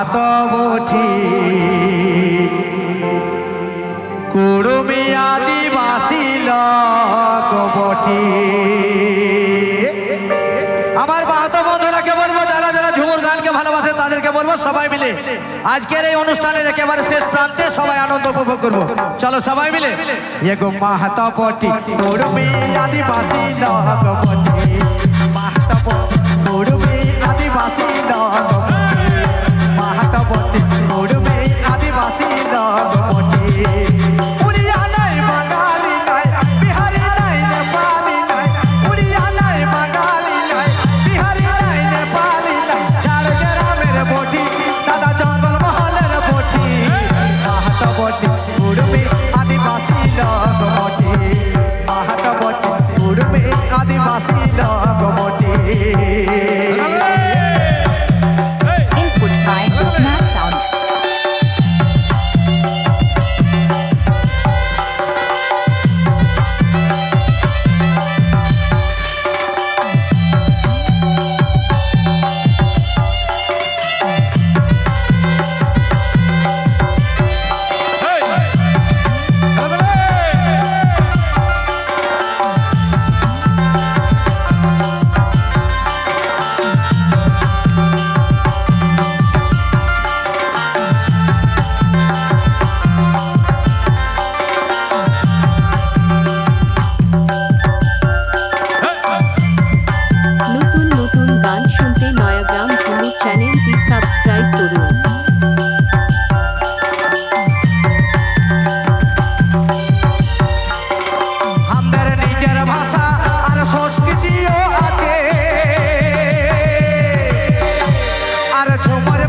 সাতবঠি কুড়ুমি আদিবাসী লোকবঠি আমার বাহাত বন্ধুরাকে বলব? যারা যারা ঝুমুর গানকে ভালোবাসে, তাদেরকে বলব সবাই মিলে। আজকের এই অনুষ্ঠানের একেবারে শেষ প্রান্তে সবাই আনন্দ উপভোগ করব। চলো সবাই মিলে। এগো মাহাতপটি কুড়ুমি আদিবাসী লোকবঠি মাহাতপটি কুড়ুমি আদিবাসী লোকবঠি পথে উড়বে আদিবাসী জগপথে উড়িয়া নাই বাঙালি নাই বিহারি নাই নেপালি নাই। উড়িয়া নাই বাঙালি নাই বিহারি নাই নেপালি নাই। চার গ্রামের বটি, দাদা জঙ্গল মহলের বটি। আহত বটি উড়বে to what